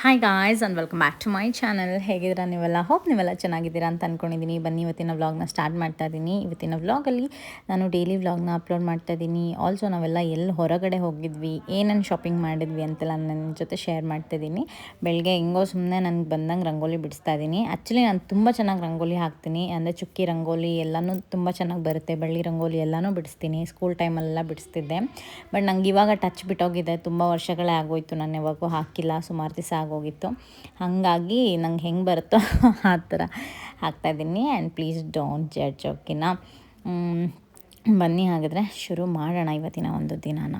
Hi guys and welcome back to my channel ಹೇಗಿದ್ದೀರಾ ನೀವೆಲ್ಲ? Hope ನೀವೆಲ್ಲ ಚೆನ್ನಾಗಿದ್ದೀರಾ ಅಂತ ಅಂದ್ಕೊಂಡಿದ್ದೀನಿ ಬನ್ನಿ, ಇವತ್ತಿನ ವ್ಲಾಗ್ನ ಸ್ಟಾರ್ಟ್ ಮಾಡ್ತಾ ಇದ್ದೀನಿ ಇವತ್ತಿನ ವ್ಲಾಗಲ್ಲಿ ನಾನು ಡೈಲಿ ವ್ಲಾಗ್ನ ಅಪ್ಲೋಡ್ ಮಾಡ್ತಾ ಇದ್ದೀನಿ ಆಲ್ಸೋ ನಾವೆಲ್ಲ ಎಲ್ಲಿ ಹೊರಗಡೆ ಹೋಗಿದ್ವಿ, ಏನೇನು ಶಾಪಿಂಗ್ ಮಾಡಿದ್ವಿ ಅಂತೆಲ್ಲ ನನ್ನ ಜೊತೆ ಶೇರ್ ಮಾಡ್ತಾ ಇದ್ದೀನಿ ಬೆಳಗ್ಗೆ ಹೆಂಗೋ ಸುಮ್ಮನೆ ನನಗೆ ಬಂದಂಗೆ ರಂಗೋಲಿ ಬಿಡಿಸ್ತಾ ಇದ್ದೀನಿ ಆ್ಯಕ್ಚುಲಿ ನಾನು ತುಂಬ ಚೆನ್ನಾಗಿ ರಂಗೋಲಿ ಹಾಕ್ತೀನಿ. ಅಂದರೆ ಚುಕ್ಕಿ ರಂಗೋಲಿ ಎಲ್ಲನೂ ತುಂಬ ಚೆನ್ನಾಗಿ ಬರುತ್ತೆ. ಬಳ್ಳಿ ರಂಗೋಲಿ ಎಲ್ಲನೂ ಬಿಡಿಸ್ತೀನಿ. ಸ್ಕೂಲ್ ಟೈಮಲ್ಲೆಲ್ಲ ಬಿಡಿಸ್ತಿದ್ದೆ. ಬಟ್ ನಂಗೆ ಇವಾಗ ಟಚ್ ಬಿಟ್ಟೋಗಿದೆ. ತುಂಬ ವರ್ಷಗಳೇ ಆಗೋಯ್ತು. ನಾನು ಯಾವಾಗೂ ಹಾಕಿಲ್ಲ. ಸುಮಾರು ದಿವಸ ಆಗೋಗಿತ್ತು. ಹಾಗಾಗಿ ನಂಗೆ ಹೆಂಗೆ ಬರುತ್ತೋ ಆ ಥರ ಹಾಕ್ತಾಯಿದ್ದೀನಿ ಆ್ಯಂಡ್ ಪ್ಲೀಸ್ ಡೋಂಟ್ ಜಡ್ಜ್ ಓಕೆನಾ ಬನ್ನಿ ಹಾಗಿದ್ರೆ ಶುರು ಮಾಡೋಣ ಇವತ್ತಿನ ಒಂದು ದಿನಾನ.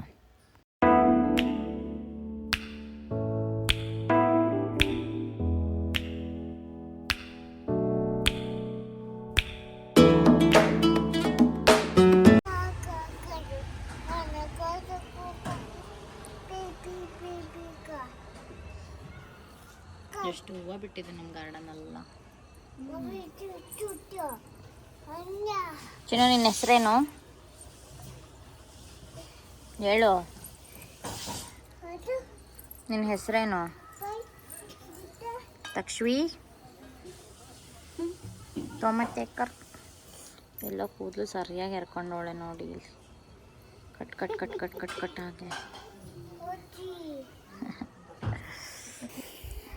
ಎಷ್ಟು ಹೂವು ಬಿಟ್ಟಿದೆ ನಮ್ಮ ಗಾರ್ಡನಲ್ಲ ಚಿನ್ನು, ನಿನ್ನ ಹೆಸರೇನು? ಹೇಳು. ನಿನ್ನ ಹೆಸರೇನು? ತಕ್ಷ್ವಿ? ತೊಂಬತ್ತೇಕರ್ ಎಲ್ಲ ಕೂದಲು ಸರಿಯಾಗಿ ಎರ್ಕೊಂಡವಳೆ ನೋಡಿ cut cut cut cut cut cut ಹಾಗೆ.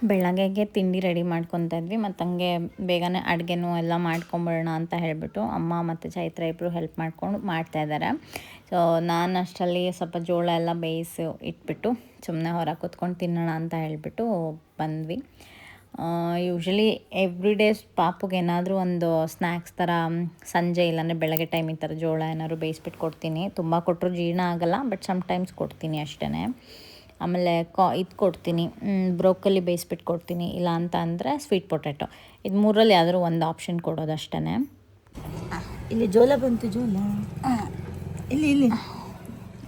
ಬೆಳಗ್ಗೆಗೆ ತಿಂಡಿ ರೆಡಿ ಮಾಡ್ಕೊತಾ ಇದ್ವಿ. ಮತ್ತು ಹಂಗೆ ಬೇಗನೆ ಅಡುಗೆನೂ ಎಲ್ಲ ಮಾಡ್ಕೊಂಬಿಡೋಣ ಅಂತ ಹೇಳಿಬಿಟ್ಟು ಅಮ್ಮ ಮತ್ತು ಚೈತ್ರ ಇಬ್ಬರು ಹೆಲ್ಪ್ ಮಾಡ್ಕೊಂಡು ಮಾಡ್ತಾಯಿದ್ದಾರೆ ಸೊ ನಾನು ಅಷ್ಟರಲ್ಲಿ ಸ್ವಲ್ಪ ಜೋಳ ಎಲ್ಲ ಬೇಯಿಸಿ ಇಟ್ಬಿಟ್ಟು ಸುಮ್ಮನೆ ಹೊರ ಕೂತ್ಕೊಂಡು ತಿನ್ನೋಣ ಅಂತ ಹೇಳಿಬಿಟ್ಟು ಬಂದ್ವಿ. ಯೂಶ್ವಲಿ ಎವ್ರಿ ಡೇಸ್ ಪಾಪುಗೆ ಏನಾದರೂ ಒಂದು ಸ್ನ್ಯಾಕ್ಸ್ ಥರ ಸಂಜೆ ಇಲ್ಲಾಂದರೆ ಬೆಳಗ್ಗೆ ಟೈಮ್ ಈ ಥರ ಜೋಳ ಏನಾದ್ರು ಬೇಯಿಸ್ಬಿಟ್ಟು ಕೊಡ್ತೀನಿ. ತುಂಬ ಕೊಟ್ಟರು ಜೀರ್ಣ ಆಗಲ್ಲ ಬಟ್ ಸಮ್ಟೈಮ್ಸ್ ಕೊಡ್ತೀನಿ ಅಷ್ಟೇ ಆಮೇಲೆ ಕಾ ಇದು ಕೊಡ್ತೀನಿ ಬ್ರೋಕಲಿ ಬೇಯಿಸ್ಬಿಟ್ಟು ಕೊಡ್ತೀನಿ ಇಲ್ಲ ಅಂತ ಅಂದರೆ ಸ್ವೀಟ್ ಪೊಟ್ಯಾಟೊ. ಇದು ಮೂರಲ್ಲಿ ಯಾವ್ದಾದ್ರು ಒಂದು ಆಪ್ಷನ್ ಕೊಡೋದು ಅಷ್ಟೇ ಇಲ್ಲಿ ಜೋಲ ಬಂತು ಜೋಲ ಇಲ್ಲಿ ಇಲ್ಲಿ.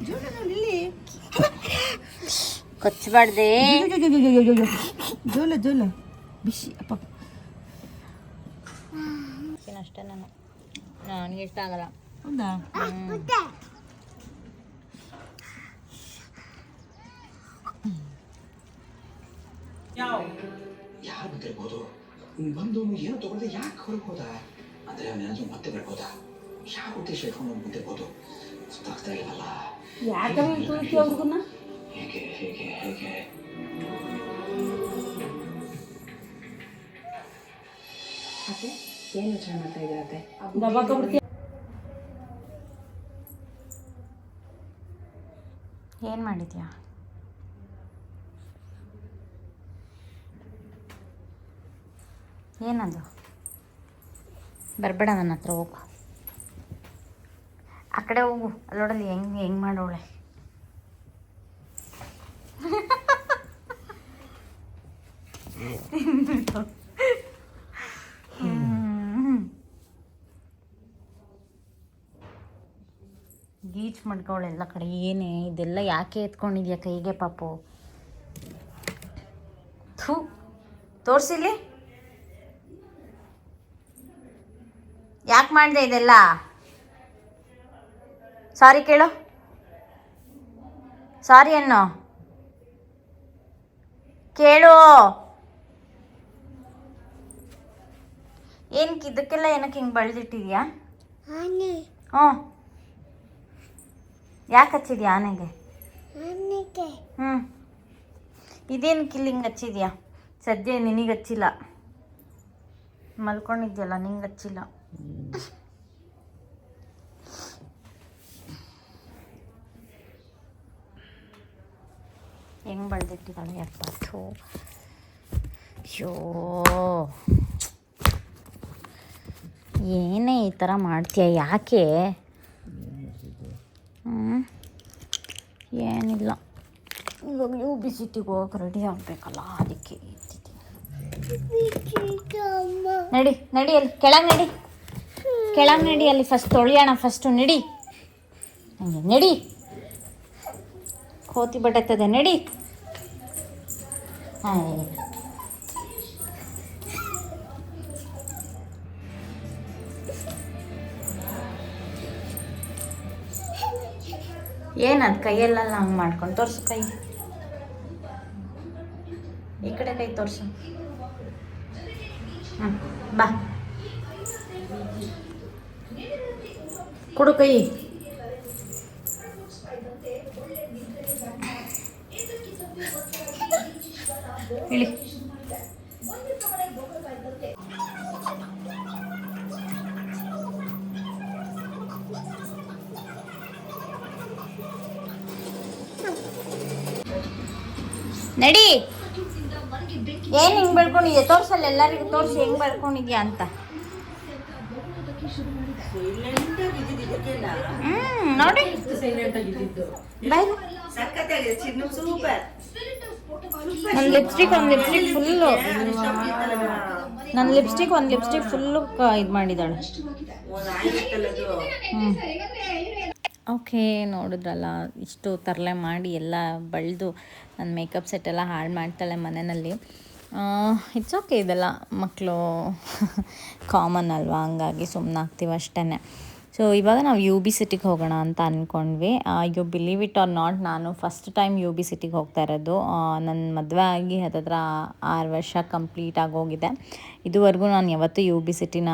ಜೋಲ ಇಲ್ಲಿ. ಕೊಚ್ಚಬಾರ್ದೆ. ಜೋಲ ಜೋಲ ಬಿಸಿ ಅಪ್ಪ. ಅಷ್ಟೇ ನಾನು. ನನಗೆ ಇಷ್ಟ ಆಗಲ್ಲ. ಹೌದಾ? ಯಾರು ಬಂದಿರ್ಬೋದು ಬಂದು ಏನು ತಗೊಳ್ದೆ ಯಾಕೆ ಹೊರಗೆ ಹೋದ? ಅಂದ್ರೆ ಅವನೇನಾದ್ರೂ ಮತ್ತೆ ಬರ್ಬೋದಾ? ಯಾವ ಉದ್ದೇಶ ಇಟ್ಕೊಂಡು ಬಂದಿರ್ಬೋದು ಗೊತ್ತಾಗ್ತಾ ಇಲ್ಲವಲ್ಲ ಯಾಕಂದ್ರೆ ತುಳಿತಿ ಅವ್ರಿಗನ್ನ ಹೇಗೆ ಹೇಗೆ ಹೇಗೆ ಏನು ಯೋಚನೆ ಮಾಡ್ತಾ ಇದ್ದೀರತ್ತೆ ದಬಾಕ ಬಿಡ್ತೀಯ ಏನು ಮಾಡಿದ್ಯಾ? ಏನದು? ಬರಬೇಡ ನನ್ನ ಹತ್ರ ಹೋಗು. ಆ ಕಡೆ ಹೋಗು. ಅಲ್ಲೋಡಲ್ಲಿ ಹೆಂಗೆ ಹೆಂಗೆ ಮಾಡೋಳೆ? ಗೀಚ್ ಮಾಡ್ಕೊಳ್ಳೆ ಎಲ್ಲ ಕಡೆ. ಏನೇ? ಇದೆಲ್ಲ ಯಾಕೆ ಎತ್ಕೊಂಡಿದ್ಯಾ ಕೈಗೆ ಪಾಪು? ಥೂ ತೋರಿಸಿಲಿ ಯಾಕೆ ಮಾಡಿದೆ ಇದೆಲ್ಲ? ಸಾರಿ ಕೇಳು. ಸಾರಿ ಅನ್ನು. ಕೇಳು. ಏನಕ್ಕೆ ಇದಕ್ಕೆಲ್ಲ ಏನಕ್ಕೆ ಹಿಂಗೆ ಬಳ್ದಿಟ್ಟಿದ್ಯಾ? ಹ್ಞೂ. ಯಾಕೆ ಹಚ್ಚಿದ್ಯಾ ಆನೆಗೆ? ಹ್ಞೂ. ಇದೇನಕ್ಕೆ ಇಲ್ಲಿ ಹಿಂಗೆ ಹಚ್ಚಿದ್ಯಾ? ಸದ್ಯ ನಿನಗೆ ಹಚ್ಚಿಲ್ಲ. ಮಲ್ಕೊಂಡಿದ್ಯಲ್ಲ ನಿಂಗೆ ಹಚ್ಚಿಲ್ಲ. ಹೆಂಗೆ ಬೆಳೆದಿಟ್ಟಿದ್ದಾಳೆ ಎಪ್ಪತ್ತು ಅಯ್ಯೋ. ಏನೇ ಈ ಥರ ಮಾಡ್ತೀಯ ಯಾಕೆ? ಏನಿಲ್ಲ. ಇವಾಗ ನೀವು ಬಿಸಿಟ್ಟಿಗೆ ಹೋಗಕ್ಕೆ ರೆಡಿ ಆಗಬೇಕಲ್ಲ ಅದಕ್ಕೆ ನಡಿ ನಡಿ ಅಲ್ಲಿ ಕೆಳಗೆ ನಡಿ. ಕೆಳಗೆ ನಡಿ ಅಲ್ಲಿ ಫಸ್ಟ್ ತೊಳೆಯೋಣ ಫಸ್ಟು ನಡಿ. ನಡಿ. ಕೋತಿ ಬಟ್ಟತ್ತದೆ ನಡಿ. ಏನದು ಕೈಯೆಲ್ಲ ಹಂಗೆ ಮಾಡ್ಕೊಂಡು ತೋರಿಸು ಕೈ. ಈ ಕಡೆ ಕೈ ತೋರಿಸು. ಹ್ಞೂ ಬಾ. ಕೊಡು ಕೈ ಹೇಳಿ ನಡಿ ಏನ್ ಹಿಂಗ್ ಬೆಳ್ಕೊಂಡಿದ್ಯಾ ತೋರ್ಸಲ್ಲ ಎಲ್ಲರಿಗೂ ತೋರ್ಸಿ ಹೆಂಗ್ ಬೆಳ್ಕೊಂಡಿದ್ಯಾ ಅಂತ ನೋಡಿ. ಬಾಯ್ ಸೂಪರ್ ನನ್ನ ಲಿಪ್ಸ್ಟಿಕ್ ಒಂದು ಲಿಪ್ಸ್ಟಿಕ್ ಫುಲ್ಲು ನನ್ನ ಲಿಪ್ಸ್ಟಿಕ್ ಒಂದು ಲಿಪ್ಸ್ಟಿಕ್ ಫುಲ್ಲು ಇದು ಮಾಡಿದ್ದಾಳೆ. ಓಕೆ, ನೋಡಿದ್ರಲ್ಲ, ಇಷ್ಟು ತರಲೆ ಮಾಡಿ ಎಲ್ಲ ಬಳ್ದು ನನ್ನ ಮೇಕಪ್ ಸೆಟ್ ಎಲ್ಲ ಹಾಳು ಮಾಡ್ತಾಳೆ ಮನೆಯಲ್ಲಿ. ಇಟ್ಸ್ ಓಕೆ ಇದೆಲ್ಲ. ಮಕ್ಕಳು ಕಾಮನ್ ಅಲ್ವಾ? ಹಂಗಾಗಿ ಸುಮ್ಮನೆ ಆಗ್ತೀವಿ ಅಷ್ಟೇ ಸೊ ಇವಾಗ ನಾವು ಯು ಬಿ ಸಿಟಿಗೆ ಹೋಗೋಣ ಅಂತ ಅಂದ್ಕೊಂಡ್ವಿ you believe it or not ನಾನು ಫಸ್ಟ್ ಟೈಮ್ ಯು ಬಿ ಸಿಟಿಗೆ ಹೋಗ್ತಾ ಇರೋದು. ನನ್ನ ಮದುವೆ ಆಗಿ ಹತ್ತತ್ರ ಆರು ವರ್ಷ ಕಂಪ್ಲೀಟ್ ಆಗೋಗಿದೆ ಇದುವರೆಗೂ ನಾನು ಯಾವತ್ತೂ ಯು ಬಿ ಸಿಟಿನ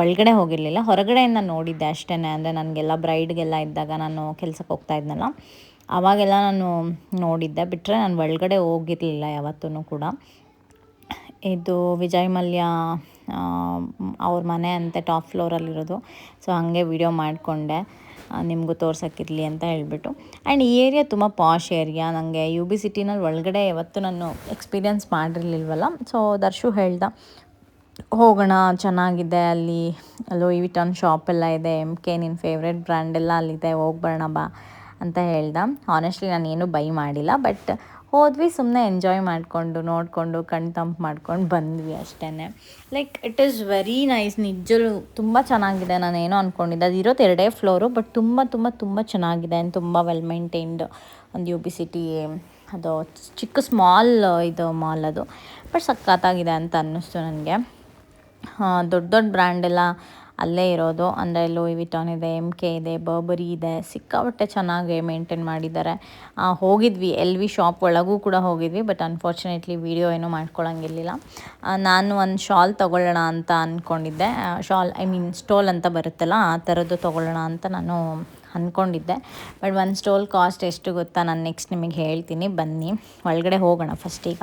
ಒಳಗಡೆ ಹೋಗಿರಲಿಲ್ಲ. ಹೊರಗಡೆಯಿಂದ ನೋಡಿದ್ದೆ ಅಷ್ಟೇ ಅಂದರೆ ನನಗೆಲ್ಲ ಬ್ರೈಡ್ಗೆಲ್ಲ ಇದ್ದಾಗ ನಾನು ಕೆಲ್ಸಕ್ಕೆ ಹೋಗ್ತಾ ಇದ್ನಲ್ಲ. ಆವಾಗೆಲ್ಲ ನಾನು ನೋಡಿದ್ದೆ. ಬಿಟ್ಟರೆ ನಾನು ಒಳಗಡೆ ಹೋಗಿರಲಿಲ್ಲ ಯಾವತ್ತೂ ಕೂಡ. ಇದು ವಿಜಯ್ ಮಲ್ಯ ಅವ್ರ ಮನೆ ಅಂತೆ ಟಾಪ್ ಫ್ಲೋರಲ್ಲಿರೋದು ಸೊ ಹಾಗೆ ವಿಡಿಯೋ ಮಾಡಿಕೊಂಡೆ. ನಿಮಗೂ ತೋರ್ಸೋಕ್ಕಿರಲಿ ಅಂತ ಹೇಳಿಬಿಟ್ಟು. ಆ್ಯಂಡ್ ಈ ಏರಿಯಾ ತುಂಬ ಪಾಶ್ ಏರಿಯಾ ನನಗೆ ಯು ಬಿ ಸಿಟಿನಲ್ಲಿ ಒಳಗಡೆ ಯಾವತ್ತೂ ನಾನು ಎಕ್ಸ್ಪೀರಿಯನ್ಸ್ ಮಾಡಿರಲಿಲ್ವಲ್ಲ. ಸೊ ದರ್ಶು ಹೇಳ್ದ, ಹೋಗೋಣ, ಚೆನ್ನಾಗಿದೆ ಅಲ್ಲಿ. ವಿಟನ್ ಶಾಪ್ ಎಲ್ಲ ಇದೆ. ಎಂ ಕೆ ನಿನ್ನ ಫೇವ್ರೆಟ್ ಬ್ರ್ಯಾಂಡ್ ಎಲ್ಲ ಅಲ್ಲಿದೆ. ಹೋಗ್ಬರೋಣ ಬಾ ಅಂತ ಹೇಳ್ದ. ಆನೆಸ್ಟ್ಲಿ ನಾನು ಏನೂ ಬೈ ಮಾಡಿಲ್ಲ. ಬಟ್ ಹೋದ್ವಿ ಸುಮ್ಮನೆ ಎಂಜಾಯ್ ಮಾಡಿಕೊಂಡು, ನೋಡಿಕೊಂಡು, ಕಣ್ ತಂಪು ಮಾಡ್ಕೊಂಡು ಬಂದ್ವಿ ಅಷ್ಟೇ like it is very nice ನಿಜಲು ತುಂಬ ಚೆನ್ನಾಗಿದೆ ನಾನು ಏನೋ ಅಂದ್ಕೊಂಡಿದ್ದೆ ಅದು ಇರೋದು ಎರಡೇ ಫ್ಲೋರು ಬಟ್ ತುಂಬ ತುಂಬ ತುಂಬ ಚೆನ್ನಾಗಿದೆ ತುಂಬ ವೆಲ್ ಮೈಂಟೈನ್ಡ್ ಒಂದು ಯು ಬಿ ಸಿಟಿ ಅದು ಚಿಕ್ಕ ಸ್ಮಾಲ್ ಇದು ಮಾಲ್ ಅದು. ಬಟ್ ಸಖತ್ತಾಗಿದೆ ಅಂತ ಅನ್ನಿಸ್ತು ನನಗೆ. ದೊಡ್ಡ ದೊಡ್ಡ ಬ್ರ್ಯಾಂಡ್ ಎಲ್ಲ ಅಲ್ಲೇ ಇರೋದು. ಅಂದರೆ ಲೂಯಿ ವಿಟಾನ್ ಇದೆ ಎಂ ಕೆ ಇದೆ ಬರ್ಬರಿ ಇದೆ. ಸಿಕ್ಕಾಪಟ್ಟೆ ಚೆನ್ನಾಗಿ ಮೇಂಟೈನ್ ಮಾಡಿದ್ದಾರೆ. ಹೋಗಿದ್ವಿ. ಎಲ್ ವಿ ಶಾಪ್ ಒಳಗೂ ಕೂಡ ಹೋಗಿದ್ವಿ ಬಟ್ ಅನ್ಫಾರ್ಚುನೇಟ್ಲಿ ವೀಡಿಯೋ ಏನೂ ಮಾಡ್ಕೊಳ್ಳೋಂಗಿರಲಿಲ್ಲ ನಾನು ಒಂದು ಶಾಲ್ ತೊಗೊಳ್ಳೋಣ ಅಂತ ಅಂದ್ಕೊಂಡಿದ್ದೆ ಶಾಲ್ ಐ ಮೀನ್ ಸ್ಟೋಲ್ ಅಂತ ಬರುತ್ತಲ್ಲ, ಆ ಥರದ್ದು ತೊಗೊಳ್ಳೋಣ ಅಂತ ನಾನು ಅಂದ್ಕೊಂಡಿದ್ದೆ ಬಟ್ ಒಂದು ಸ್ಟೋಲ್ ಕಾಸ್ಟ್ ಎಷ್ಟು ಗೊತ್ತಾ? ನಾನು ನೆಕ್ಸ್ಟ್ ನಿಮಗೆ ಹೇಳ್ತೀನಿ. ಬನ್ನಿ. ಒಳಗಡೆ ಹೋಗೋಣ ಫಸ್ಟ್ ಈಗ.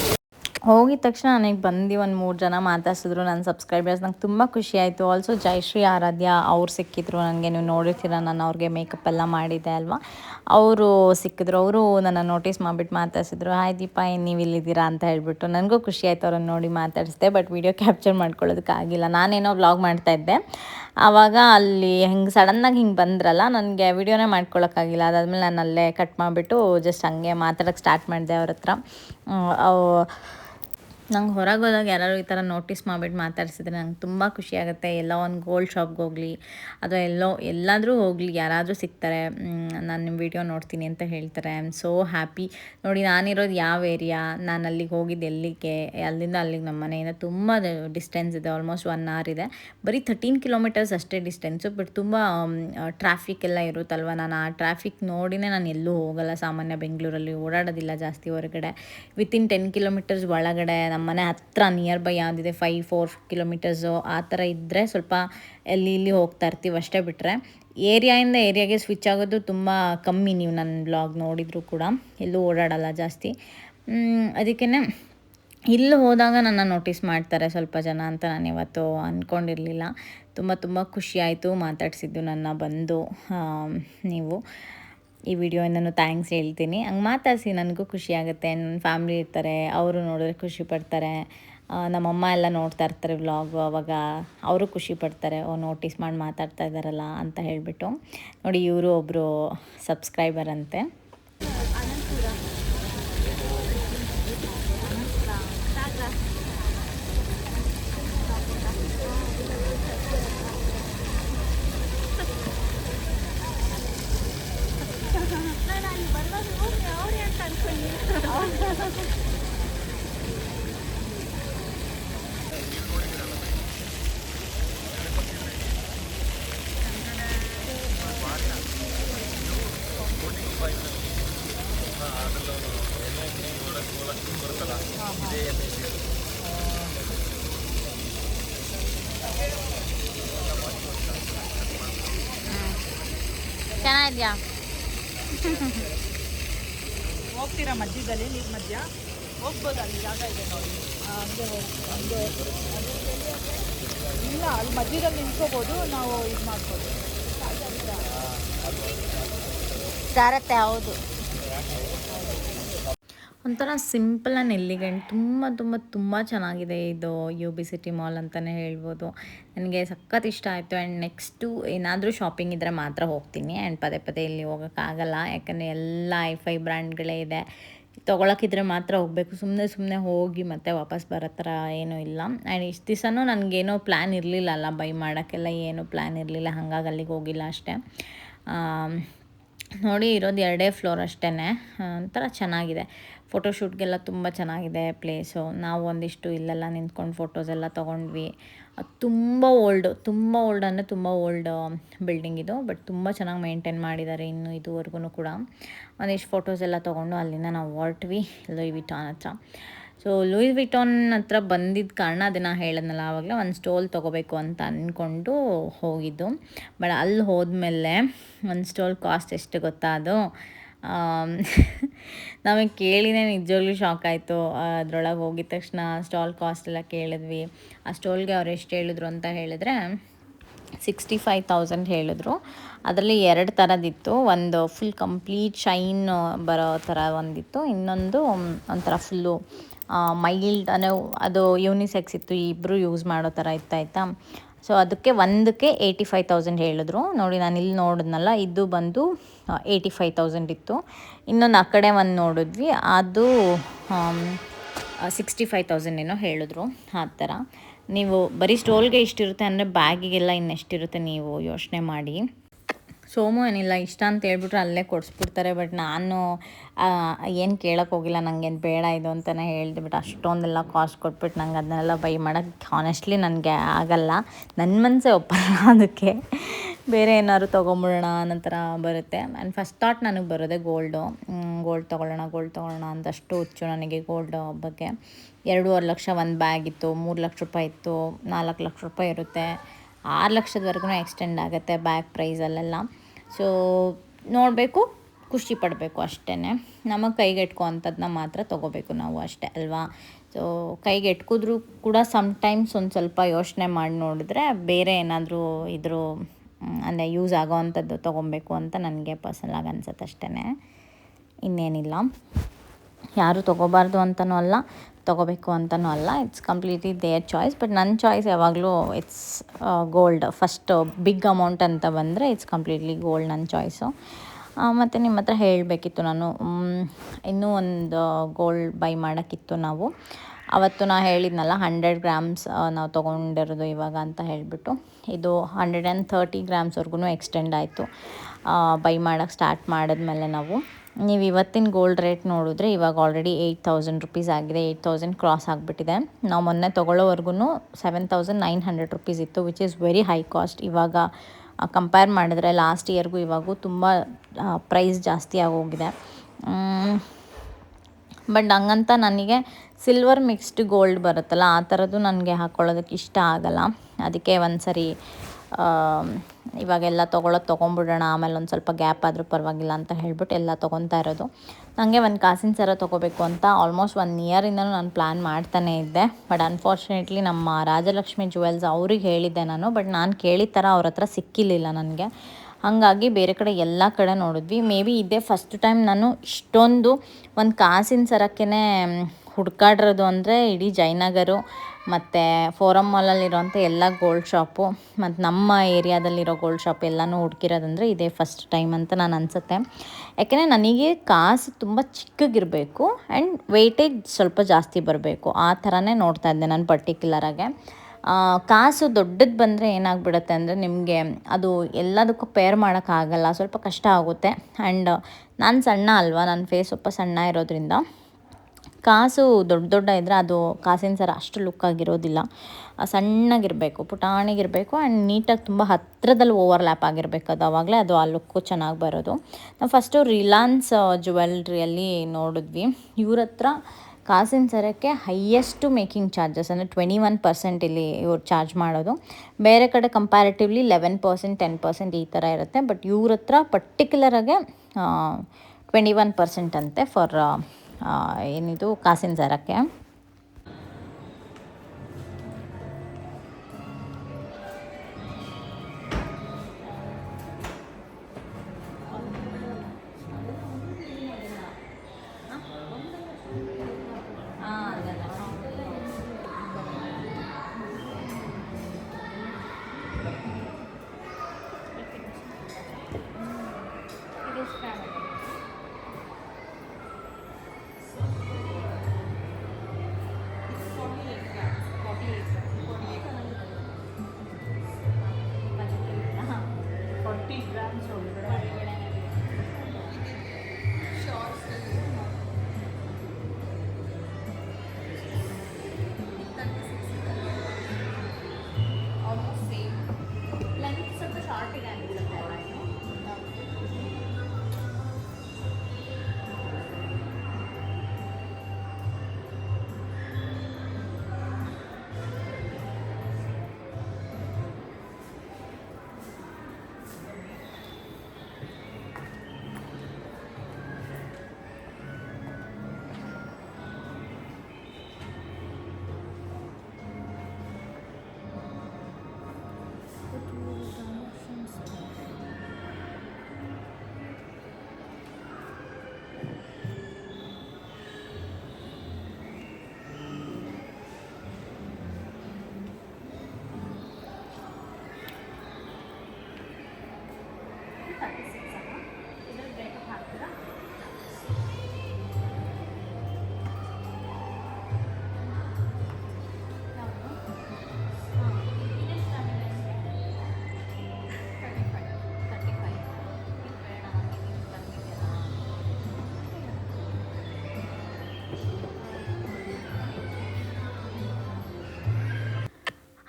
ಹೋಗಿದ ತಕ್ಷಣ ನನಗೆ ಬಂದು ಒಂದು ಮೂರು ಜನ ಮಾತಾಡ್ಸಿದ್ರು ನನ್ನ ಸಬ್ಸ್ಕ್ರೈಬರ್ಸ್ ನಂಗೆ ತುಂಬ ಖುಷಿ ಆಯಿತು. ಆಲ್ಸೋ ಜಯಶ್ರೀ ಆರಾಧ್ಯ ಅವ್ರು ಸಿಕ್ಕಿದ್ರು ನನಗೆ ನೀವು ನೋಡಿರ್ತೀರ, ನಾನು ಅವ್ರಿಗೆ ಮೇಕಪ್ ಎಲ್ಲ ಮಾಡಿದ್ದೆ ಅಲ್ವಾ? ಅವರು ಸಿಕ್ಕಿದ್ರು. ಅವರು ನನ್ನ ನೋಟಿಸ್ ಮಾಡಿಬಿಟ್ಟು ಮಾತಾಡ್ಸಿದ್ರು. ಹಾಯ್ ದೀಪ ನೀವು ಇಲ್ಲಿದ್ದೀರಾ? ಅಂತ ಹೇಳ್ಬಿಟ್ಟು ನನಗೂ ಖುಷಿ ಆಯಿತು ಅವ್ರನ್ನ ನೋಡಿ ಮಾತಾಡಿಸಿದೆ ಬಟ್ ವಿಡಿಯೋ ಕ್ಯಾಪ್ಚರ್ ಮಾಡ್ಕೊಳ್ಳೋದಕ್ಕಾಗಿಲ್ಲ ನಾನೇನೋ ವ್ಲಾಗ್ ಮಾಡ್ತಾಯಿದ್ದೆ ಆವಾಗ ಅಲ್ಲಿ ಹೆಂಗೆ ಸಡನ್ನಾಗಿ ಹಿಂಗೆ ಬಂದ್ರಲ್ಲ, ನನಗೆ ವಿಡಿಯೋನೇ ಮಾಡ್ಕೊಳ್ಳೋಕ್ಕಾಗಿಲ್ಲ ಅದಾದಮೇಲೆ ನಾನು ಅಲ್ಲೇ ಕಟ್ ಮಾಡಿಬಿಟ್ಟು ಜಸ್ಟ್ ಹಂಗೆ ಮಾತಾಡೋಕ್ಕೆ ಸ್ಟಾರ್ಟ್ ಮಾಡಿದೆ ಅವ್ರ ಹತ್ರ. ನಂಗೆ ಹೊರಗೆ ಹೋದಾಗ ಯಾರು ಈ ಥರ ನೋಟಿಸ್ ಮಾಡಿಬಿಟ್ಟು ಮಾತಾಡಿಸಿದ್ರೆ ನಂಗೆ ತುಂಬ ಖುಷಿ ಆಗುತ್ತೆ. ಎಲ್ಲೋ ಒಂದು ಗೋಲ್ಡ್ ಶಾಪ್ಗೆ ಹೋಗಲಿ, ಅಥವಾ ಎಲ್ಲೋ ಎಲ್ಲಾದರೂ ಹೋಗಲಿ, ಯಾರಾದರೂ ಸಿಗ್ತಾರೆ ನಾನು ನಿಮ್ಮ ವಿಡಿಯೋ ನೋಡ್ತೀನಿ ಅಂತ ಹೇಳ್ತಾರೆ. ಐ ಆಮ್ ಸೋ ಹ್ಯಾಪಿ ನೋಡಿ, ನಾನಿರೋದು ಯಾವ ಏರಿಯಾ ನಾನು ಅಲ್ಲಿಗೆ ಹೋಗಿದ್ದು ಎಲ್ಲಿಗೆ, ಅಲ್ಲಿಂದ ಅಲ್ಲಿಗೆ ನಮ್ಮ ಮನೆಯಿಂದ ತುಂಬ ಡಿಸ್ಟೆನ್ಸ್ ಇದೆ ಆಲ್ಮೋಸ್ಟ್ ಒನ್ ಅವರ್ ಇದೆ. ಬರೀ ಥರ್ಟೀನ್ ಕಿಲೋಮೀಟರ್ಸ್ ಅಷ್ಟೇ ಡಿಸ್ಟೆನ್ಸು ಬಟ್ ತುಂಬ ಟ್ರಾಫಿಕ್ ಎಲ್ಲ ಇರುತ್ತಲ್ವ? ನಾನು ಆ ಟ್ರಾಫಿಕ್ ನೋಡಿನೇ ನಾನು ಎಲ್ಲೂ ಹೋಗಲ್ಲ, ಸಾಮಾನ್ಯ ಬೆಂಗಳೂರಲ್ಲಿ ಓಡಾಡೋದಿಲ್ಲ ಜಾಸ್ತಿ ಹೊರಗಡೆ. ವಿತಿನ್ ಟೆನ್ ಕಿಲೋಮೀಟರ್ಸ್ ಒಳಗಡೆ ಮನೆ ಹತ್ರ ನಿಯರ್ ಬೈ ಯಾವುದಿದೆ ಫೈವ್ ಫೋರ್ ಕಿಲೋಮೀಟರ್ಸು ಆ ಥರ ಇದ್ದರೆ ಸ್ವಲ್ಪ ಅಲ್ಲಿ ಇಲ್ಲಿ ಹೋಗ್ತಾ ಇರ್ತೀವಿ ಅಷ್ಟೇ ಬಿಟ್ಟರೆ ಏರಿಯಾಯಿಂದ ಏರಿಯಾಗೆ ಸ್ವಿಚ್ ಆಗೋದು ತುಂಬ ಕಮ್ಮಿ ನೀವು ನನ್ನ ಬ್ಲಾಗ್ ನೋಡಿದರೂ ಕೂಡ. ಎಲ್ಲೂ ಓಡಾಡಲ್ಲ ಜಾಸ್ತಿ. ಅದಕ್ಕೇ ಇಲ್ಲಿ ಹೋದಾಗ ನನ್ನ ನೋಟಿಸ್ ಮಾಡ್ತಾರೆ ಸ್ವಲ್ಪ ಜನ ಅಂತ ನಾನು ಇವತ್ತು ಅಂದ್ಕೊಂಡಿರಲಿಲ್ಲ ತುಂಬ ತುಂಬ ಖುಷಿ ಆಯಿತು ಮಾತಾಡಿಸಿದ್ದು ನನ್ನ ಬಂದು ನೀವು. ಈ ವಿಡಿಯೋಯಿಂದನೂ ಥ್ಯಾಂಕ್ಸ್ ಹೇಳ್ತೀನಿ. ಹಂಗೆ ಮಾತಾಡಿಸಿ, ನನಗೂ ಖುಷಿ ಆಗುತ್ತೆ. ನನ್ನ ಫ್ಯಾಮ್ಲಿ ಇರ್ತಾರೆ, ಅವರು ನೋಡಿದ್ರೆ ಖುಷಿ ಪಡ್ತಾರೆ. ನಮ್ಮಮ್ಮ ಎಲ್ಲ ನೋಡ್ತಾ ಇರ್ತಾರೆ ವ್ಲಾಗು ಅವಾಗ. ಅವರು ಖುಷಿ ಪಡ್ತಾರೆ. ಓ ನೋಟಿಸ್ ಮಾಡಿ ಮಾತಾಡ್ತಾ ಇದ್ದಾರಲ್ಲ ಅಂತ ಹೇಳಿಬಿಟ್ಟು. ನೋಡಿ, ಇವರು ಒಬ್ಬರು ಸಬ್ಸ್ಕ್ರೈಬರ್ ಅಂತೆ. ಚೆನ್ನಾಗಿದ್ಯಾ? ಹೋಗ್ತೀರಾ ಮಧ್ಯದಲ್ಲಿ ನೀರು ಮಧ್ಯ? ಹೋಗ್ಬೋದು? ಅಲ್ಲಿ ಜಾಗ ಇದೆ ನೋಡಿ. ಹಂಗೆ ಹಂಗೆ ಇಲ್ಲ ಅಲ್ಲಿ ಮಧ್ಯದಲ್ಲಿ ನಿಂತ್ಕೋಬೋದು ನಾವು ಇದು ಮಾಡ್ಬೋದು. ಜಾರತ್ತೆ ಹೌದು. ಒಂಥರ ಸಿಂಪಲ್ ಆ್ಯಂಡ್ ಎಲಿಗೆಂಟ್. ತುಂಬ ತುಂಬ ತುಂಬ ಚೆನ್ನಾಗಿದೆ ಇದು ಯು ಬಿ ಸಿಟಿ ಮಾಲ್ ಅಂತಲೇ ಹೇಳ್ಬೋದು. ನನಗೆ ಸಖತ್ ಇಷ್ಟ ಆಯಿತು. ಆ್ಯಂಡ್ ನೆಕ್ಸ್ಟು ಏನಾದರೂ ಶಾಪಿಂಗ್ ಇದ್ದರೆ ಮಾತ್ರ ಹೋಗ್ತೀನಿ. ಆ್ಯಂಡ್ ಪದೇ ಪದೇ ಇಲ್ಲಿ ಹೋಗೋಕ್ಕಾಗಲ್ಲ ಯಾಕಂದರೆ ಎಲ್ಲ ಐ ಫೈ ಬ್ರ್ಯಾಂಡ್ಗಳೇ ಇದೆ. ತೊಗೊಳಕ್ಕಿದ್ರೆ ಮಾತ್ರ ಹೋಗಬೇಕು. ಸುಮ್ಮನೆ ಸುಮ್ಮನೆ ಹೋಗಿ ಮತ್ತೆ ವಾಪಸ್ ಬರೋ ಥರ ಏನೂ ಇಲ್ಲ. ಆ್ಯಂಡ್ ಇಷ್ಟು ದಿವಸನೂ ನನಗೇನೋ ಪ್ಲ್ಯಾನ್ ಇರಲಿಲ್ಲ ಅಲ್ಲ. ಬೈ ಮಾಡೋಕ್ಕೆಲ್ಲ ಏನೂ ಪ್ಲ್ಯಾನ್ ಇರಲಿಲ್ಲ. ಹಾಗಾಗಿ ಅಲ್ಲಿಗೆ ಹೋಗಿಲ್ಲ ಅಷ್ಟೇ. ನೋಡಿ ಇರೋದು ಎರಡೇ ಫ್ಲೋರ್ ಅಷ್ಟೇ ಒಂಥರ ಚೆನ್ನಾಗಿದೆ. ಫೋಟೋಶೂಟ್ಗೆಲ್ಲ ತುಂಬ ಚೆನ್ನಾಗಿದೆ ಪ್ಲೇಸು ನಾವು ಒಂದಿಷ್ಟು ಇಲ್ಲೆಲ್ಲ ನಿಂತ್ಕೊಂಡು ಫೋಟೋಸ್ ಎಲ್ಲ ತೊಗೊಂಡ್ವಿ. ಅದು ತುಂಬ ಓಲ್ಡ್ ತುಂಬ ಓಲ್ಡ್ ಅಂದರೆ ತುಂಬ ಓಲ್ಡ್ ಬಿಲ್ಡಿಂಗ್ ಇದು. ಬಟ್ ತುಂಬ ಚೆನ್ನಾಗಿ ಮೇಂಟೈನ್ ಮಾಡಿದ್ದಾರೆ ಇನ್ನು ಇದುವರೆಗೂ ಕೂಡ. ಒಂದಿಷ್ಟು ಫೋಟೋಸ್ ಎಲ್ಲ ತೊಗೊಂಡು ಅಲ್ಲಿಂದ ನಾವು ಹೊರಟ್ವಿ ಲೂಯಿ ವಿಟಾನ್ ಹತ್ರ. ಸೊ ಲೂಯಿ ವಿಟಾನ್ ಹತ್ರ ಬಂದಿದ್ದ ಕಾರಣ ಅದನ್ನು ಹೇಳಿದ್ನಲ್ಲ, ಆವಾಗಲೇ ಒಂದು ಸ್ಟೋಲ್ ತೊಗೋಬೇಕು ಅಂತ ಅಂದ್ಕೊಂಡು ಹೋಗಿದ್ದು. ಬಟ್ ಅಲ್ಲಿ ಹೋದ್ಮೇಲೆ ಒಂದು ಸ್ಟೋಲ್ ಕಾಸ್ಟ್ ಎಷ್ಟು ಗೊತ್ತಾ ಅದು? ನಮಗೆ ಕೇಳಿನೇ ನಿಜವಾಗ್ಲೂ ಶಾಕ್ ಆಯಿತು. ಅದರೊಳಗೆ ಹೋಗಿದ ತಕ್ಷಣ ಸ್ಟಾಲ್ ಕಾಸ್ಟ್ ಎಲ್ಲ ಕೇಳಿದ್ವಿ. ಆ ಸ್ಟಾಲ್ಗೆ ಅವ್ರು ಎಷ್ಟು ಹೇಳಿದ್ರು ಅಂತ ಹೇಳಿದ್ರೆ ಸಿಕ್ಸ್ಟಿ ಫೈವ್ ತೌಸಂಡ್ ಹೇಳಿದ್ರು. ಅದರಲ್ಲಿ ಎರಡು ಥರದಿತ್ತು ಒಂದು ಫುಲ್ ಕಂಪ್ಲೀಟ್ ಶೈನ್ ಬರೋ ಥರ ಒಂದಿತ್ತು. ಇನ್ನೊಂದು ಒಂಥರ ಫುಲ್ಲು ಮೈಲ್ಡ್ ಅಂದರೆ ಅದು ಯೂನಿಸೆಕ್ಸ್ ಇತ್ತು. ಇಬ್ಬರು ಯೂಸ್ ಮಾಡೋ ಥರ ಇತ್ತಾಯ್ತಾ ಸೊ ಅದಕ್ಕೆ ಒಂದಕ್ಕೆ ಏಯ್ಟಿ ಫೈವ್ ತೌಸಂಡ್ ಹೇಳಿದ್ರು. ನೋಡಿ, ನಾನು ಇಲ್ಲಿ ನೋಡಿದ್ನಲ್ಲ, ಇದು ಬಂದು ಏಯ್ಟಿ ಫೈವ್ ತೌಸಂಡ್ ಇತ್ತು. ಇನ್ನೊಂದು ಆ ಕಡೆ ಒಂದು ನೋಡಿದ್ವಿ, ಅದು ಸಿಕ್ಸ್ಟಿ ಫೈವ್ ತೌಸಂಡ್ ಏನೋ ಹೇಳಿದ್ರು, ಆ ಥರ. ನೀವು ಬರೀ ಸ್ಟೋಲ್ಗೆ ಇಷ್ಟಿರುತ್ತೆ ಅಂದರೆ ಬ್ಯಾಗಿಗೆಲ್ಲ ಇನ್ನೆಷ್ಟಿರುತ್ತೆ, ನೀವು ಯೋಚನೆ ಮಾಡಿ. ಸೋಮು ಏನಿಲ್ಲ, ಇಷ್ಟ ಅಂತ ಹೇಳ್ಬಿಟ್ರೆ ಅಲ್ಲೇ ಕೊಡಿಸ್ಬಿಡ್ತಾರೆ ಬಟ್ ನಾನು ಏನು ಕೇಳೋಕೆ ಹೋಗಿಲ್ಲ ನನಗೇನು ಬೇಡ ಇದು ಅಂತಲೇ ಹೇಳಿದೆ ಬಟ್ ಅಷ್ಟೊಂದೆಲ್ಲ ಕಾಸ್ಟ್ ಕೊಟ್ಬಿಟ್ಟು ನಂಗೆ ಅದನ್ನೆಲ್ಲ ಬೈ ಮಾಡೋಕ್ಕೆ ಹಾನೆಸ್ಟ್ಲಿ ನನಗೆ ಆಗಲ್ಲ. ನನ್ನ ಮನಸ್ಸೇ ಒಪ್ಪಲ್ಲ ಅದಕ್ಕೆ. ಬೇರೆ ಏನಾದ್ರು ತೊಗೊಂಬಿಡೋಣ ಅನ್ನೋ ಥರ ಬರುತ್ತೆ. ಆ್ಯಂಡ್ ಫಸ್ಟ್ ಥಾಟ್ ನನಗೆ ಬರೋದೆ ಗೋಲ್ಡು ಗೋಲ್ಡ್ ತೊಗೊಳ್ಳೋಣ ಗೋಲ್ಡ್ ತೊಗೊಳ್ಳೋಣ ಅಂತಷ್ಟು ಹುಚ್ಚು ನನಗೆ ಗೋಲ್ಡ್ ಬಗ್ಗೆ ಎರಡೂವರೆ ಲಕ್ಷ ಒಂದು ಬ್ಯಾಗ್ ಇತ್ತು, ಮೂರು ಲಕ್ಷ ರೂಪಾಯಿ ಇತ್ತು, ನಾಲ್ಕು ಲಕ್ಷ ರೂಪಾಯಿ ಇರುತ್ತೆ. ಆರು ಲಕ್ಷದವರೆಗೂ ಎಕ್ಸ್ಟೆಂಡ್ ಆಗುತ್ತೆ ಬ್ಯಾಗ್ ಪ್ರೈಸಲ್ಲೆಲ್ಲ ಸೊ ನೋಡಬೇಕು, ಖುಷಿ ಪಡಬೇಕು ಅಷ್ಟೇ ನಮಗೆ ಕೈಗೆಟ್ಕೋ ಅಂಥದ್ದನ್ನ ಮಾತ್ರ ತೊಗೋಬೇಕು ನಾವು ಅಷ್ಟೇ ಅಲ್ವಾ? ಸೊ ಕೈಗೆ ಎಟ್ಕಿದ್ರೂ ಕೂಡ ಸಮ್ಟೈಮ್ಸ್ ಒಂದು ಸ್ವಲ್ಪ ಯೋಚನೆ ಮಾಡಿ ನೋಡಿದ್ರೆ ಬೇರೆ ಏನಾದರೂ ಇದ್ರ ಅಂದರೆ ಯೂಸ್ ಆಗೋ ಅಂಥದ್ದು ತೊಗೊಬೇಕು ಅಂತ ನನಗೆ ಪರ್ಸನಲಾಗಿ ಅನ್ಸುತ್ತೆ ಅಷ್ಟೇ ಇನ್ನೇನಿಲ್ಲ. ಯಾರು ತೊಗೋಬಾರ್ದು ಅಂತನೂ ಅಲ್ಲ. ತೊಗೋಬೇಕು ಅಂತನೂ ಅಲ್ಲ. It's completely their choice but ನನ್ನ ಚಾಯ್ಸ್ ಯಾವಾಗಲೂ it's gold first big amount ಅಂತ ಬಂದರೆ ಇಟ್ಸ್ ಕಂಪ್ಲೀಟ್ಲಿ ಗೋಲ್ಡ್ ನನ್ನ ಚಾಯ್ಸು ಮತ್ತು ನಿಮ್ಮ ಹತ್ರ ಹೇಳಬೇಕಿತ್ತು ನಾನು. ಇನ್ನೂ ಒಂದು ಗೋಲ್ಡ್ ಬೈ ಮಾಡೋಕ್ಕಿತ್ತು ನಾವು. ಅವತ್ತು ನಾ ಹೇಳಿದ್ನಲ್ಲ ಹಂಡ್ರೆಡ್ ಗ್ರಾಮ್ಸ್ ನಾವು ತೊಗೊಂಡಿರೋದು ಇವಾಗ ಅಂತ ಹೇಳಿಬಿಟ್ಟು. ಇದು ಹಂಡ್ರೆಡ್ ಆ್ಯಂಡ್ ಥರ್ಟಿ ಗ್ರಾಮ್ಸ್ವರೆಗೂ ಎಕ್ಸ್ಟೆಂಡ್ ಆಯಿತು. ಬೈ ಮಾಡೋಕ್ಕೆ ಸ್ಟಾರ್ಟ್ ಮಾಡಿದ್ಮೇಲೆ ನಾವು. ನೀವು ಇವತ್ತಿನ ಗೋಲ್ಡ್ ರೇಟ್ ನೋಡಿದ್ರೆ ಇವಾಗ ಆಲ್ರೆಡಿ ಏಯ್ಟ್ ತೌಸಂಡ್ ರುಪೀಸ್ ಆಗಿದೆ ಏಯ್ಟ್ ತೌಸಂಡ್ ಕ್ರಾಸ್ ಆಗಿಬಿಟ್ಟಿದೆ. ನಾವು ಮೊನ್ನೆ ತೊಗೊಳ್ಳೋವರೆಗೂ seven thousand nine hundred rupees ಇತ್ತು which is very high cost ಇವಾಗ ಕಂಪೇರ್ ಮಾಡಿದ್ರೆ ಲಾಸ್ಟ್ ಇಯರ್ಗೂ ಇವಾಗೂ ತುಂಬ ಪ್ರೈಸ್ ಜಾಸ್ತಿ ಆಗೋಗಿದೆ. ಬಟ್ ಹಂಗಂತ ನನಗೆ ಸಿಲ್ವರ್ ಮಿಕ್ಸ್ಡ್ ಗೋಲ್ಡ್ ಬರುತ್ತಲ್ಲ, ಆ ಥರದ್ದು ನನಗೆ ಹಾಕ್ಕೊಳ್ಳೋದಕ್ಕೆ ಇಷ್ಟ ಆಗಲ್ಲ. ಅದಕ್ಕೆ ಒಂದು ಸರಿ ಇವಾಗೆಲ್ಲ ತೊಗೊಳೋದು ತೊಗೊಂಬಿಡೋಣ, ಆಮೇಲೆ ಒಂದು ಸ್ವಲ್ಪ ಗ್ಯಾಪ್ ಆದರೂ ಪರವಾಗಿಲ್ಲ ಅಂತ ಹೇಳ್ಬಿಟ್ಟು ಎಲ್ಲ ತೊಗೊತಾ ಇರೋದು. ನನಗೆ ಒಂದು ಕಾಸಿನ ಸರ ತೊಗೋಬೇಕು ಅಂತ ಆಲ್ಮೋಸ್ಟ್ ಒನ್ ಇಯರಿಂದನೂ ನಾನು ಪ್ಲ್ಯಾನ್ ಮಾಡ್ತಾನೇ ಇದ್ದೆ. ಬಟ್ ಅನ್ಫಾರ್ಚುನೇಟ್ಲಿ ನಮ್ಮ ರಾಜಲಕ್ಷ್ಮಿ ಜುವೆಲ್ಸ್ ಅವ್ರಿಗೆ ಹೇಳಿದ್ದೆ ನಾನು ಬಟ್ ನಾನು ಕೇಳಿದ ಥರ ಅವ್ರ ಹತ್ರ ಸಿಕ್ಕಿರಲಿಲ್ಲ ನನಗೆ. ಹಾಗಾಗಿ ಬೇರೆ ಕಡೆ ಎಲ್ಲ ಕಡೆ ನೋಡಿದ್ವಿ. ಮೇ ಬಿ ಇದೇ ಫಸ್ಟ್ ಟೈಮ್ ನಾನು ಇಷ್ಟೊಂದು ಒಂದು ಕಾಸಿನ ಸರಕ್ಕೇ ಹುಡ್ಕಾಡಿರೋದು ಅಂದರೆ ಇಡೀ ಜಯನಗರು ಮತ್ತು ಫೋರಮ್ ಮಾಲಲ್ಲಿರೋಂಥ ಎಲ್ಲ ಗೋಲ್ಡ್ ಶಾಪು ಮತ್ತು ನಮ್ಮ ಏರಿಯಾದಲ್ಲಿರೋ ಗೋಲ್ಡ್ ಶಾಪ್ ಎಲ್ಲನೂ ಹುಡ್ಕಿರೋದಂದರೆ ಇದೇ ಫಸ್ಟ್ ಟೈಮ್ ಅಂತ ನಾನು ಅನಿಸುತ್ತೆ. ಯಾಕೆಂದರೆ ನನಗೆ ಕಾಸು ತುಂಬ ಚಿಕ್ಕಗಿರಬೇಕು ಆ್ಯಂಡ್ ವೆಯ್ಟೇಜ್ ಸ್ವಲ್ಪ ಜಾಸ್ತಿ ಬರಬೇಕು. ಆ ಥರನೇ ನೋಡ್ತಾ ಇದ್ದೆ ನಾನು ಪರ್ಟಿಕ್ಯುಲರಾಗೆ ಕಾಸು ದೊಡ್ಡದು ಬಂದರೆ ಏನಾಗ್ಬಿಡುತ್ತೆ ಅಂದರೆ ನಿಮಗೆ ಅದು ಎಲ್ಲದಕ್ಕೂ ಪೇರ್ ಮಾಡೋಕ್ಕಾಗಲ್ಲ, ಸ್ವಲ್ಪ ಕಷ್ಟ ಆಗುತ್ತೆ. ಆ್ಯಂಡ್ ನಾನು ಸಣ್ಣ ಅಲ್ವಾ ನನ್ನ ಫೇಸ್ ಸ್ವಲ್ಪ ಸಣ್ಣ ಇರೋದ್ರಿಂದ. ಕಾಸು ದೊಡ್ಡ ದೊಡ್ಡ ಇದ್ದರೆ ಅದು ಕಾಸಿನ ಸರ ಅಷ್ಟು ಲುಕ್ ಆಗಿರೋದಿಲ್ಲ. ಸಣ್ಣಗಿರಬೇಕು, ಪುಟಾಣಿಗಿರಬೇಕು ಆ್ಯಂಡ್ ನೀಟಾಗಿ ತುಂಬ ಹತ್ತಿರದಲ್ಲಿ ಓವರ್ಲ್ಯಾಪ್ ಆಗಿರಬೇಕು ಅದು ಆವಾಗಲೇ ಅದು ಆ ಲುಕ್ಕು ಚೆನ್ನಾಗಿ ಬರೋದು. ನಾವು ಫಸ್ಟು ರಿಲಾನ್ಸ್ ಜುವೆಲ್ರಿಯಲ್ಲಿ ನೋಡಿದ್ವಿ. ಇವ್ರ ಹತ್ರ ಕಾಸಿನ ಸರಕ್ಕೆ ಹೈಯೆಸ್ಟು ಮೇಕಿಂಗ್ ಚಾರ್ಜಸ್ ಅಂದರೆ ಟ್ವೆಂಟಿ ಒನ್ ಪರ್ಸೆಂಟ್ ಇಲ್ಲಿ ಇವ್ರು ಚಾರ್ಜ್ ಮಾಡೋದು. ಬೇರೆ ಕಡೆ comparatively eleven percent ten percent ಈ ಥರ ಇರುತ್ತೆ. ಬಟ್ ಇವ್ರ ಹತ್ರ ಪರ್ಟಿಕ್ಯುಲರಾಗೆ ಟ್ವೆಂಟಿ ಒನ್ ಪರ್ಸೆಂಟ್ ಅಂತೆ ಫಾರ್ ಏನಿದು ಕಾಸಿನ ಸರಕ್ಕೆ.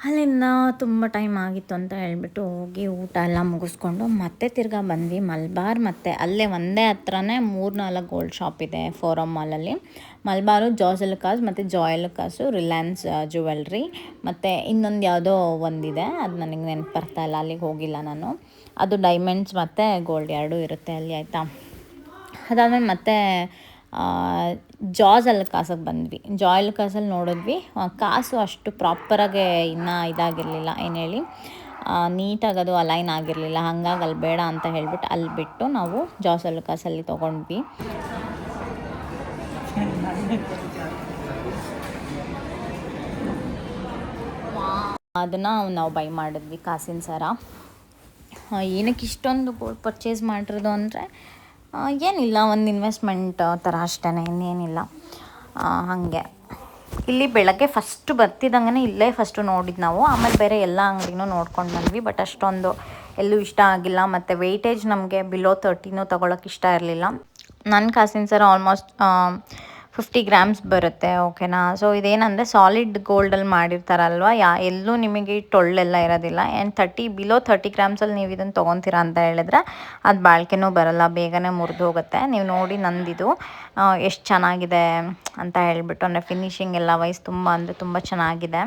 ಅಲ್ಲಿಂದ ತುಂಬ ಟೈಮ್ ಆಗಿತ್ತು ಅಂತ ಹೇಳ್ಬಿಟ್ಟು ಹೋಗಿ ಊಟ ಎಲ್ಲ ಮುಗಿಸ್ಕೊಂಡು ಮತ್ತೆ ತಿರ್ಗಾ ಬಂದ್ವಿ ಮಲ್ಬಾರ್ ಮತ್ತು ಅಲ್ಲೇ ಒಂದೇ ಹತ್ರನೇ ಮೂರು ನಾಲ್ಕು ಗೋಲ್ಡ್ ಶಾಪ್ ಇದೆ ಫೋರಮ್ ಮಾಲಲ್ಲಿ ಮಲ್ಬಾರು ಜಾಸೆಲ್ಕಾಸ್ ಮತ್ತು ಜಾಯಲ್ಕಾಸು ರಿಲಯನ್ಸ್ ಜುವೆಲ್ರಿ ಮತ್ತು ಇನ್ನೊಂದು ಯಾವುದೋ ಒಂದಿದೆ. ಅದು ನನಗೆ ನೆನಪು ಬರ್ತಾ ಇಲ್ಲ, ಅಲ್ಲಿಗೆ ಹೋಗಿಲ್ಲ ನಾನು. ಅದು ಡೈಮಂಡ್ಸ್ ಮತ್ತು ಗೋಲ್ಡ್ ಎರಡೂ ಇರುತ್ತೆ ಅಲ್ಲಿ, ಆಯಿತಾ? ಅದಾದಮೇಲೆ ಮತ್ತೆ ಜಾಸ್ ಕಾಸಿಗೆ ಬಂದ್ವಿ. ಜಾಯಲ್ ಕಾಸಲ್ಲಿ ನೋಡಿದ್ವಿ. ಕಾಸು ಅಷ್ಟು ಪ್ರಾಪರಾಗೆ ಇನ್ನೂ ಇದಾಗಿರಲಿಲ್ಲ, ಏನು ಹೇಳಿ? ನೀಟಾಗಿ ಅದು ಅಲೈನ್ ಆಗಿರಲಿಲ್ಲ. ಹಾಗಾಗಿ ಅಲ್ಲಿ ಬೇಡ ಅಂತ ಹೇಳ್ಬಿಟ್ಟು ಅಲ್ಲಿ ಬಿಟ್ಟು ನಾವು ಜಾಸ್ ಅಲ್ಲಿ ಕಾಸಲ್ಲಿ ತೊಗೊಂಡ್ವಿ. ಅದನ್ನು ನಾವು ಬೈ ಮಾಡಿದ್ವಿ ಕಾಸಿನ ಸರ. ಏನಕ್ಕೆ ಇಷ್ಟೊಂದು ಪರ್ಚೇಸ್ ಮಾಡಿರೋದು ಅಂದರೆ ಏನಿಲ್ಲ, ಒಂದು ಇನ್ವೆಸ್ಟ್ಮೆಂಟ್ ಥರ ಅಷ್ಟೇ ಇನ್ನೇನಿಲ್ಲ. ಹಾಗೆ. ಇಲ್ಲಿ ಬೆಳಗ್ಗೆ ಫಸ್ಟು ಬರ್ತಿದ್ದಂಗೆ ಇಲ್ಲೇ ಫಸ್ಟು ನೋಡಿದ್ದು ನಾವು. ಆಮೇಲೆ ಬೇರೆ ಎಲ್ಲ ಅಂಗಡಿನೂ ನೋಡ್ಕೊಂಡು ಬಂದ್ವಿ ಬಟ್ ಅಷ್ಟೊಂದು ಎಲ್ಲೂ ಇಷ್ಟ ಆಗಿಲ್ಲ. ಮತ್ತು ವೆಯ್ಟೇಜ್ ನಮಗೆ ಬಿಲೋ ತರ್ಟಿನೂ ತೊಗೊಳಕ್ಕೆ ಇಷ್ಟ ಇರಲಿಲ್ಲ. ನನ್ನ ಕಾಸಿನ ಸರ್ ಆಲ್ಮೋಸ್ಟ್ ಫಿಫ್ಟಿ ಗ್ರಾಮ್ಸ್ ಬರುತ್ತೆ ಓಕೆನಾ ಸೊ ಇದೇನಂದರೆ ಸಾಲಿಡ್ ಗೋಲ್ಡಲ್ಲಿ ಮಾಡಿರ್ತಾರಲ್ವ? ಯಾ, ಎಲ್ಲೂ ನಿಮಗೆ ಟೊಳ್ಳೆಲ್ಲ ಇರೋದಿಲ್ಲ. ಆ್ಯಂಡ್ ತರ್ಟಿ ಬಿಲೋ ತರ್ಟಿ ಗ್ರಾಮ್ಸಲ್ಲಿ ನೀವು ಇದನ್ನು ತೊಗೊತೀರಾ ಅಂತ ಹೇಳಿದ್ರೆ ಅದು ಬಾಳ್ಕೆನೂ ಬರಲ್ಲ, ಬೇಗನೆ ಮುರಿದು ಹೋಗುತ್ತೆ. ನೀವು ನೋಡಿ ನಂದಿದು. ಎಷ್ಟು ಚೆನ್ನಾಗಿದೆ ಅಂತ ಹೇಳಿಬಿಟ್ಟು, ಅಂದರೆ ಫಿನಿಶಿಂಗ್ ಎಲ್ಲ ವೈಸ್ ತುಂಬ, ಅಂದರೆ ತುಂಬ ಚೆನ್ನಾಗಿದೆ.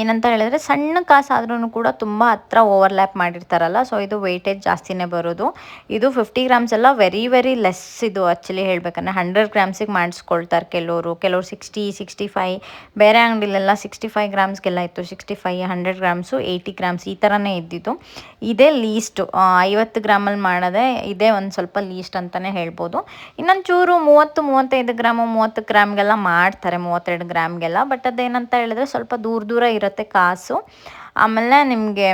ಏನಂತ ಹೇಳಿದ್ರೆ ಸಣ್ಣ ಕಾಸಾದ್ರೂ ಕೂಡ ತುಂಬ ಹತ್ರ ಓವರ್ಲ್ಯಾಪ್ ಮಾಡಿರ್ತಾರಲ್ಲ ಸೊ ಇದು ವೆಯ್ಟೇಜ್ ಜಾಸ್ತಿನೇ ಬರೋದು. ಇದು ಫಿಫ್ಟಿ ಗ್ರಾಮ್ಸ್ ಎಲ್ಲ ವೆರಿ ವೆರಿ ಲೆಸ್ ಇದು ಆ್ಯಕ್ಚುಲಿ ಹೇಳ್ಬೇಕಂದ್ರೆ ಹಂಡ್ರೆಡ್ ಗ್ರಾಮ್ಸಿಗೆ ಮಾಡಿಸ್ಕೊಳ್ತಾರೆ ಕೆಲವರು. ಕೆಲವರು ಸಿಕ್ಸ್ಟಿ ಸಿಕ್ಸ್ಟಿ ಫೈ ಬೇರೆ ಅಂಗಡಿಲೆಲ್ಲ ಸಿಕ್ಸ್ಟಿ ಫೈವ್ ಗ್ರಾಮ್ಸ್ಗೆಲ್ಲ ಇತ್ತು. Sixty five hundred grams, eighty grams ಈ ಥರನೇ ಇದ್ದಿದ್ದು. ಇದೇ ಲೀಸ್ಟು ಐವತ್ತು ಗ್ರಾಮಲ್ಲಿ ಮಾಡೋದೇ ಇದೇ ಒಂದು ಸ್ವಲ್ಪ ಲೀಸ್ಟ್ ಅಂತಲೇ ಹೇಳ್ಬೋದು. ಇನ್ನೊಂದು ಚೂರು ಮೂವತ್ತು, ಮೂವತ್ತೈದು ಗ್ರಾಮು, ಮೂವತ್ತು ಗ್ರಾಮ್ಗೆಲ್ಲ ಮಾಡ್ತಾರೆ, ಮೂವತ್ತೆರಡು ಗ್ರಾಮ್ಗೆಲ್ಲ. ಬಟ್ ಅದೇನಂತ ಹೇಳಿದ್ರೆ ಸ್ವಲ್ಪ ದೂರ ದೂರ ಇರುತ್ತೆ ಕಾಸು. ಆಮೇಲೆ ನಿಮಗೆ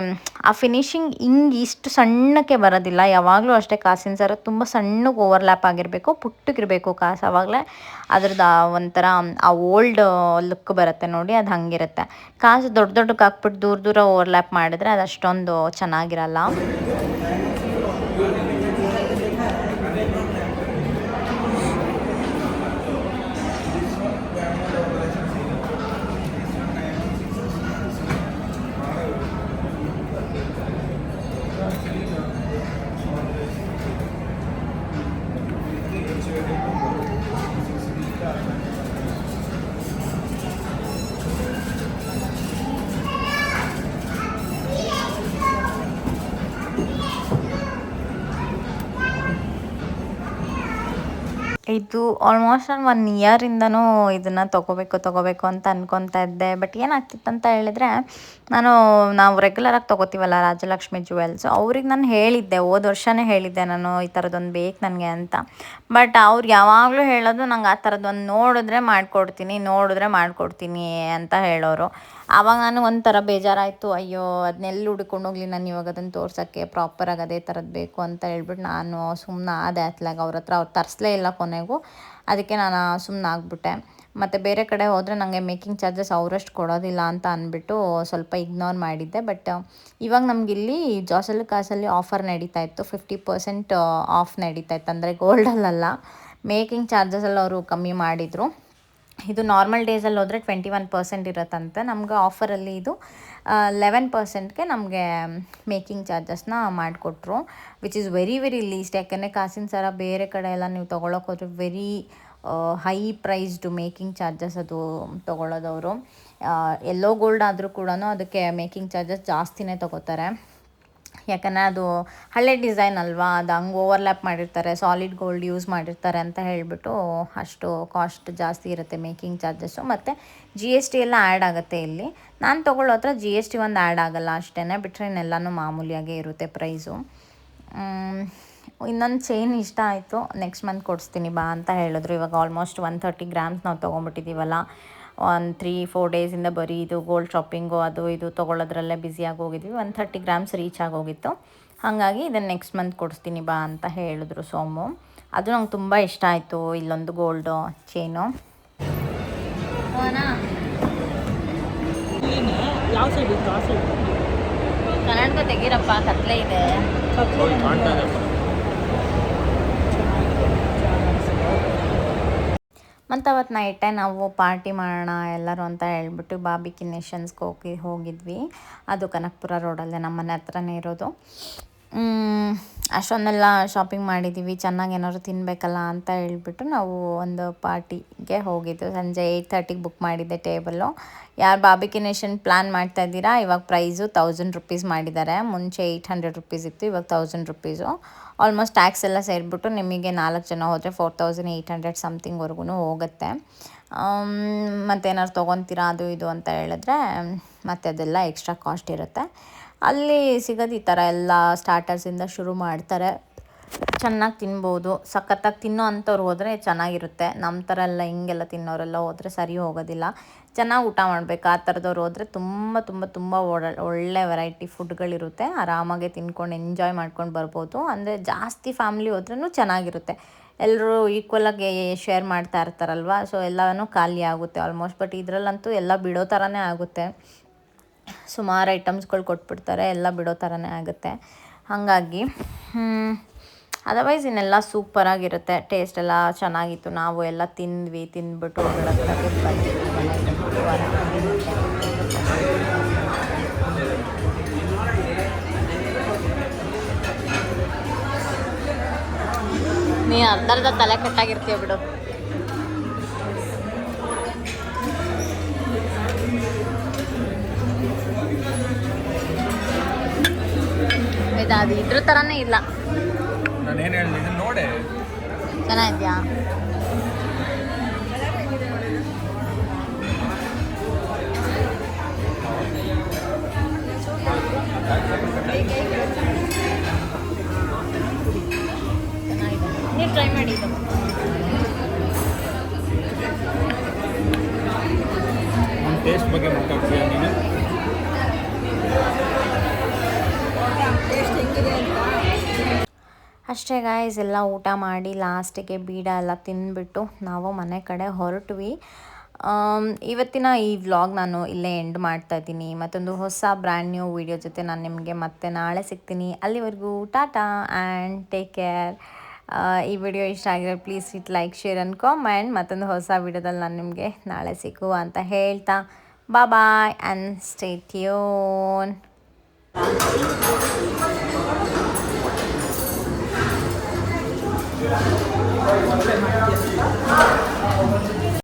ಆ ಫಿನಿಶಿಂಗ್ ಹಿಂಗೆ ಇಷ್ಟು ಸಣ್ಣಕ್ಕೆ ಬರೋದಿಲ್ಲ. ಯಾವಾಗಲೂ ಅಷ್ಟೇ ಕಾಸಿನ ಸರ ತುಂಬ ಸಣ್ಣಗೆ ಓವರ್ಲ್ಯಾಪ್ ಆಗಿರಬೇಕು, ಪುಟ್ಟಗಿರಬೇಕು ಕಾಸು ಆವಾಗಲೇ. ಅದ್ರದ್ದು ಒಂಥರ ಆ ಓಲ್ಡ್ ಲುಕ್ ಬರುತ್ತೆ ನೋಡಿ, ಅದು ಹಂಗಿರುತ್ತೆ. ಕಾಸು ದೊಡ್ಡ ದೊಡ್ಡಕ್ಕೆ ಹಾಕ್ಬಿಟ್ಟು ದೂರ ದೂರ ಓವರ್ಲ್ಯಾಪ್ ಮಾಡಿದ್ರೆ ಅದು ಅಷ್ಟೊಂದು ಚೆನ್ನಾಗಿರಲ್ಲ. ಆಲ್ಮೋಸ್ಟ್ ನಾನು ಒನ್ ಇಯರಿಂದನೂ ಇದನ್ನು ತೊಗೋಬೇಕು ತೊಗೋಬೇಕು ಅಂತ ಅನ್ಕೊತಾ ಇದ್ದೆ. ಬಟ್ ಏನಾಗ್ತಿತ್ತು ಅಂತ ಹೇಳಿದ್ರೆ, ನಾನು, ನಾವು ರೆಗ್ಯುಲರಾಗಿ ತೊಗೋತೀವಲ್ಲ ರಾಜಲಕ್ಷ್ಮಿ ಜುವೆಲ್ಸ್ ಅವ್ರಿಗೆ ನಾನು ಹೇಳಿದ್ದೆ, ಹೋದ ವರ್ಷವೇ ಹೇಳಿದ್ದೆ ನಾನು ಈ ಥರದ್ದೊಂದು ಬೇಕು ನನಗೆ ಅಂತ. ಬಟ್ ಅವ್ರು ಯಾವಾಗಲೂ ಹೇಳೋದು, ನಂಗೆ ಆ ಥರದ್ದೊಂದು ನೋಡಿದ್ರೆ ಮಾಡಿಕೊಡ್ತೀನಿ ನೋಡಿದ್ರೆ ಮಾಡಿಕೊಡ್ತೀನಿ ಅಂತ ಹೇಳೋರು. ಆವಾಗ ನಾನು ಒಂಥರ ಬೇಜಾರಾಯಿತು, ಅಯ್ಯೋ ಅದನ್ನೆಲ್ಲಿ ಹುಡ್ಕೊಂಡು ಹೋಗ್ಲಿ ನಾನು ಇವಾಗ ಅದನ್ನು ತೋರ್ಸೋಕ್ಕೆ ಪ್ರಾಪರಾಗಿ ಅದೇ ಥರದ್ದು ಬೇಕು ಅಂತ ಹೇಳ್ಬಿಟ್ಟು ನಾನು ಸುಮ್ಮನೆ ಆದೆ ಅತ್ಲಾಗ ಅವ್ರ ಹತ್ರ, ಅವ್ರು ತರಿಸ್ಲೇ ಇಲ್ಲ ಕೊನೆಗೂ. ಅದಕ್ಕೆ ನಾನು ಸುಮ್ಮನೆ ಆಗಿಬಿಟ್ಟೆ. ಮತ್ತು ಬೇರೆ ಕಡೆ ಹೋದರೆ ನನಗೆ ಮೇಕಿಂಗ್ ಚಾರ್ಜಸ್ ಅವರಷ್ಟು ಕೊಡೋದಿಲ್ಲ ಅಂತ ಅಂದ್ಬಿಟ್ಟು ಸ್ವಲ್ಪ ಇಗ್ನೋರ್ ಮಾಡಿದ್ದೆ. ಬಟ್ ಇವಾಗ ನಮಗಿಲ್ಲಿ ಜೋಸಲ್ ಕಾಸಲ್ಲಿ ಆಫರ್ ನಡೀತಾ ಇತ್ತು. ಫಿಫ್ಟಿ ಪರ್ಸೆಂಟ್ ಆಫ್ ನಡೀತಾ ಇತ್ತು. ಅಂದರೆ ಗೋಲ್ಡಲ್ಲ ಮೇಕಿಂಗ್ ಚಾರ್ಜಸಲ್ಲಿ ಅವರು ಕಮ್ಮಿ ಮಾಡಿದರು. ಇದು ನಾರ್ಮಲ್ ಡೇಸಲ್ಲಿ ಹೋದರೆ ಟ್ವೆಂಟಿ ಒನ್ ಪರ್ಸೆಂಟ್ ಇರುತ್ತಂತೆ. ನಮ್ಗೆ ಆಫರಲ್ಲಿ ಇದು ಲೆವೆನ್ ಪರ್ಸೆಂಟ್ಗೆ ನಮಗೆ ಮೇಕಿಂಗ್ ಚಾರ್ಜಸ್ನ ಮಾಡಿಕೊಟ್ರು which is very very least ಯಾಕೆಂದರೆ ಕಾಸಿನ ಸರ ಬೇರೆ ಕಡೆ ಎಲ್ಲ ನೀವು ತೊಗೊಳಕ್ಕೆ ಹೋದ್ರೆ very high priced making charges ಅದು ತೊಗೊಳೋದವರು. ಎಲ್ಲೋ ಗೋಲ್ಡ್ ಆದರೂ ಕೂಡ ಅದಕ್ಕೆ ಮೇಕಿಂಗ್ ಚಾರ್ಜಸ್ ಜಾಸ್ತಿನೇ ತೊಗೋತಾರೆ. ಯಾಕಂದರೆ ಅದು ಹಳೆ ಡಿಸೈನ್ ಅಲ್ವಾ? ಅದು ಹಂಗೆ ಓವರ್ಲ್ಯಾಪ್ ಮಾಡಿರ್ತಾರೆ ಸಾಲಿಡ್ ಗೋಲ್ಡ್ ಯೂಸ್ ಮಾಡಿರ್ತಾರೆ ಅಂತ ಹೇಳಿಬಿಟ್ಟು ಅಷ್ಟು ಕಾಸ್ಟ್ ಜಾಸ್ತಿ ಇರುತ್ತೆ ಮೇಕಿಂಗ್ ಚಾರ್ಜಸ್ಸು ಮತ್ತು ಜಿ ಎಸ್ ಟಿ ಎಲ್ಲ ಆ್ಯಡ್ ಆಗುತ್ತೆ ಇಲ್ಲಿ. ನಾನು ತೊಗೊಳ್ಳೋ ಹತ್ರ ಜಿ ಎಸ್ ಟಿ ಒಂದು ಆ್ಯಡ್ ಆಗಲ್ಲ ಅಷ್ಟೇ ಬಿಟ್ಟರೆ ಇನ್ನೆಲ್ಲನೂ ಮಾಮೂಲಿಯಾಗೇ ಇರುತ್ತೆ ಪ್ರೈಸು ಇನ್ನೊಂದು ಚೈನ್ ಇಷ್ಟ ಆಯಿತು. ನೆಕ್ಸ್ಟ್ ಮಂತ್ ಕೊಡಿಸ್ತೀನಿ ಬಾ ಅಂತ ಹೇಳಿದ್ರು. ಇವಾಗ ಆಲ್ಮೋಸ್ಟ್ ಒನ್ ಥರ್ಟಿ ಗ್ರಾಮ್ಸ್ ನಾವು ತೊಗೊಂಬಿಟ್ಟಿದ್ದೀವಲ್ಲ ಒಂದು ತ್ರೀ ಫೋರ್ ಡೇಸಿಂದ ಬರೀ ಇದು ಗೋಲ್ಡ್ ಶಾಪಿಂಗು ಅದು ಇದು ತೊಗೊಳೋದ್ರಲ್ಲೇ ಬ್ಯುಸಿಯಾಗಿ ಹೋಗಿದ್ವಿ. ಒನ್ ಥರ್ಟಿ ಗ್ರಾಮ್ಸ್ ರೀಚ್ ಆಗೋಗಿತ್ತು ಹಾಗಾಗಿ ಇದನ್ನು ನೆಕ್ಸ್ಟ್ ಮಂತ್ ಕೊಡಿಸ್ತೀನಿ ಬಾ ಅಂತ ಹೇಳಿದ್ರು ಸೋಮು. ಅದು ನಂಗೆ ತುಂಬ ಇಷ್ಟ ಆಯಿತು ಇಲ್ಲೊಂದು ಗೋಲ್ಡು ಚೈನು ಕರ್ನಾಟಕ ಕನ್ನಡಕ ತೆಗೀರಪ್ಪ ಕತ್ಲೆ ಇದೆ. ಅವತ್ತು ನೈಟೇ ನಾವು ಪಾರ್ಟಿ ಮಾಡೋಣ ಎಲ್ಲರೂ ಅಂತ ಹೇಳ್ಬಿಟ್ಟು ಬಾಬಿಕಿ ನೇಷನ್ಸ್ಗೆ ಹೋಗಿ ಹೋಗಿದ್ವಿ. ಅದು ಕನಕಪುರ ರೋಡಲ್ಲೇ ನಮ್ಮ ಮನೆ ಹತ್ರನೇ ಇರೋದು. ಅಷ್ಟೊಂದೆಲ್ಲ ಶಾಪಿಂಗ್ ಮಾಡಿದ್ದೀವಿ ಚೆನ್ನಾಗಿ ಏನಾದ್ರು ತಿನ್ನಬೇಕಲ್ಲ ಅಂತ ಹೇಳ್ಬಿಟ್ಟು ನಾವು ಒಂದು ಪಾರ್ಟಿಗೆ ಹೋಗಿದ್ದು. ಸಂಜೆ ಏಯ್ಟ್ ತರ್ಟಿಗೆ ಬುಕ್ ಮಾಡಿದ್ದೆ ಟೇಬಲ್ಲು ಯಾರು ಬಾಬಿಕಿ ನೇಷನ್ ಪ್ಲ್ಯಾನ್ ಮಾಡ್ತಾ ಇದ್ದೀರಾ? ಇವಾಗ ಪ್ರೈಸು ತೌಸಂಡ್ ರುಪೀಸ್ ಮಾಡಿದ್ದಾರೆ. ಮುಂಚೆ ಏಯ್ಟ್ ಹಂಡ್ರೆಡ್ ರುಪೀಸ್ ಇತ್ತು, ಇವಾಗ ತೌಸಂಡ್ ರುಪೀಸು ಆಲ್ಮೋಸ್ಟ್ ಟ್ಯಾಕ್ಸ್ ಎಲ್ಲ ಸೇರಿಬಿಟ್ಟು ನಿಮಗೆ ನಾಲ್ಕು ಜನ ಹೋದರೆ ಫೋರ್ ತೌಸಂಡ್ ಏಯ್ಟ್ ಹಂಡ್ರೆಡ್ ಸಮಥಿಂಗ್ವರೆಗೂ ಹೋಗುತ್ತೆ. ಮತ್ತೇನಾದ್ರು ತೊಗೊತೀರಾ ಅದು ಇದು ಅಂತ ಹೇಳಿದ್ರೆ, ಮತ್ತೆ ಅದೆಲ್ಲ ಎಕ್ಸ್ಟ್ರಾ ಕಾಸ್ಟ್ ಇರುತ್ತೆ. ಅಲ್ಲಿ ಸಿಗೋದು ಈ ಥರ ಎಲ್ಲ ಸ್ಟಾರ್ಟರ್ಸಿಂದ ಶುರು ಮಾಡ್ತಾರೆ. ಚೆನ್ನಾಗಿ ತಿನ್ಬೋದು. ಸಖತ್ತಾಗಿ ತಿನ್ನೋ ಅಂಥವ್ರು ಹೋದರೆ ಚೆನ್ನಾಗಿರುತ್ತೆ. ನಮ್ಮ ಥರ ಎಲ್ಲ ಹಿಂಗೆಲ್ಲ ತಿನ್ನೋರೆಲ್ಲ ಹೋದರೆ ಸರಿ ಹೋಗೋದಿಲ್ಲ. ಚೆನ್ನಾಗಿ ಊಟ ಮಾಡಬೇಕು. ಆ ಥರದವ್ರು ಹೋದರೆ ತುಂಬ ತುಂಬ ತುಂಬ ಒಳ್ಳೆ ವೆರೈಟಿ ಫುಡ್ಗಳಿರುತ್ತೆ ಆರಾಮಾಗೆ ತಿನ್ಕೊಂಡು ಎಂಜಾಯ್ ಮಾಡ್ಕೊಂಡು ಬರ್ಬೋದು. ಅಂದರೆ ಜಾಸ್ತಿ ಫ್ಯಾಮ್ಲಿ ಹೋದ್ರೂ ಚೆನ್ನಾಗಿರುತ್ತೆ. ಎಲ್ಲರೂ ಈಕ್ವಲಾಗಿ ಶೇರ್ ಮಾಡ್ತಾ ಇರ್ತಾರಲ್ವ? ಸೊ ಎಲ್ಲನೂ ಖಾಲಿ ಆಗುತ್ತೆ ಆಲ್ಮೋಸ್ಟ್ ಬಟ್ ಇದರಲ್ಲಂತೂ ಎಲ್ಲ ಬಿಡೋ ಥರನೇ ಆಗುತ್ತೆ. ಸುಮಾರು ಐಟಮ್ಸ್ಗಳು ಕೊಟ್ಬಿಡ್ತಾರೆ, ಎಲ್ಲ ಬಿಡೋ ಥರನೇ ಆಗುತ್ತೆ. ಹಾಗಾಗಿ ಅದರ್ವೈಸ್ ಇನ್ನೆಲ್ಲ ಸೂಪರಾಗಿರುತ್ತೆ. ಟೇಸ್ಟ್ ಎಲ್ಲ ಚೆನ್ನಾಗಿತ್ತು. ನಾವು ಎಲ್ಲ ತಿಂದ್ವಿ, ತಿಂದ್ಬಿಟ್ಟು. ನೀ ಅರ್ಧರ್ಧ ತಲೆ ಕಟ್ಟಾಗಿರ್ತೀಯ ಬಿಡು. ಇದು ಅದು ಇದ್ರ ಥರನೇ ಇಲ್ಲ. ನಾನು ಏನು ಹೇಳಿದೆ ಇದನ್ನ ನೋಡೆ. ಚೆನ್ನಾಗಿದ್ಯಾ? ಚೆನ್ನಾಗಿದೆ. ನೀವು ಟ್ರೈ ಮಾಡಿ ಇದು. ಟೇಸ್ಟ್ ಬಗ್ಗೆ ಮಾತಾಡ್ತೀಯ ನೀನು? ಅಷ್ಟೇ ಗಾಯ್ಸ್ ಎಲ್ಲ ಊಟ ಮಾಡಿ ಲಾಸ್ಟಿಗೆ ಬೀಡ ಎಲ್ಲ ತಿಂದ್ಬಿಟ್ಟು ನಾವು ಮನೆ ಕಡೆ ಹೊರಟ್ವಿ. ಇವತ್ತಿನ ಈ ವ್ಲಾಗ್ ನಾನು ಇಲ್ಲೇ ಎಂಡ್ ಮಾಡ್ತಾ ಇದ್ದೀನಿ. ಮತ್ತೊಂದು ಹೊಸ ಬ್ರ್ಯಾಂಡ್ ನ್ಯೂ ವಿಡಿಯೋ ಜೊತೆ ನಾನು ನಿಮಗೆ ಮತ್ತೆ ನಾಳೆ ಸಿಗ್ತೀನಿ. ಅಲ್ಲಿವರೆಗೂ ಟಾಟಾ ಆ್ಯಂಡ್ ಟೇಕ್ ಕೇರ್ ಈ ವಿಡಿಯೋ ಇಷ್ಟ ಆಗಿದೆ please it like share and comment ಮತ್ತೊಂದು ಹೊಸ ವಿಡಿಯೋದಲ್ಲಿ ನಾನು ನಿಮಗೆ ನಾಳೆ ಸಿಗುವ ಅಂತ ಹೇಳ್ತಾ. ಬಾ ಬಾಯ್ ಆ್ಯಂಡ್ ಸ್ಟೇ ಟ್ಯೂನ್ 오랜만에 뛰었습니다.